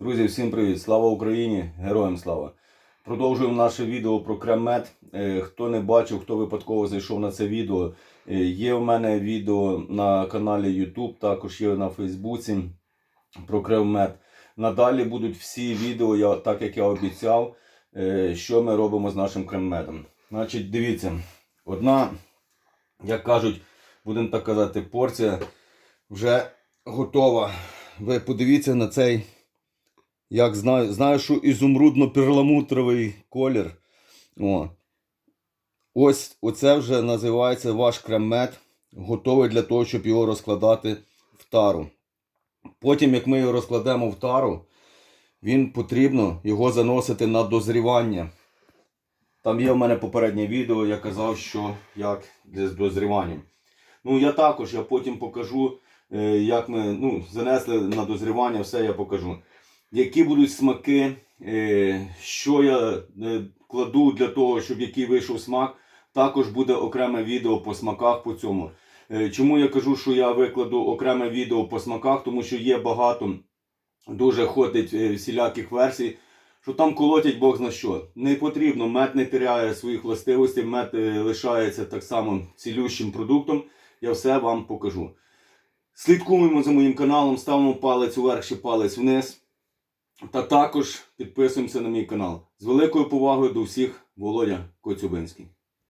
Друзі, всім привіт! Слава Україні! Героям слава! Продовжуємо наше відео про кремет. Е, Хто не бачив, хто випадково зайшов на це відео, е, є в мене відео на каналі YouTube, також є на Фейсбуці про кремет. Надалі будуть всі відео, так як я обіцяв, е, що ми робимо з нашим кремметом. Значить, дивіться, одна, як кажуть, будемо так казати, порція вже готова. Ви подивіться на цей. Як знаю, знаю, що ізумрудно-перламутровий колір. О. Ось оце вже називається ваш кремет, готовий для того, щоб його розкладати в тару. Потім, як ми його розкладемо в тару, він потрібно його заносити на дозрівання. Там є в мене попереднє відео, я казав, що як з дозріванням. Ну, я також, я потім покажу, е, як ми ну, занесли на дозрівання, все я покажу. Які будуть смаки, е, що я е, кладу для того, щоб який вийшов смак. Також буде окреме відео по смаках по цьому. Е, Чому я кажу, що я викладу окреме відео по смаках, тому що є багато дуже ходить всіляких версій, що там колотять Бог зна що. Не потрібно, мед не теряє своїх властивостей, мед лишається так само цілющим продуктом. Я все вам покажу. Слідкуємо за моїм каналом, ставимо палець уверх чи палець вниз. Та також підписуємося на мій канал. З великою повагою до всіх, Володя Коцюбинський.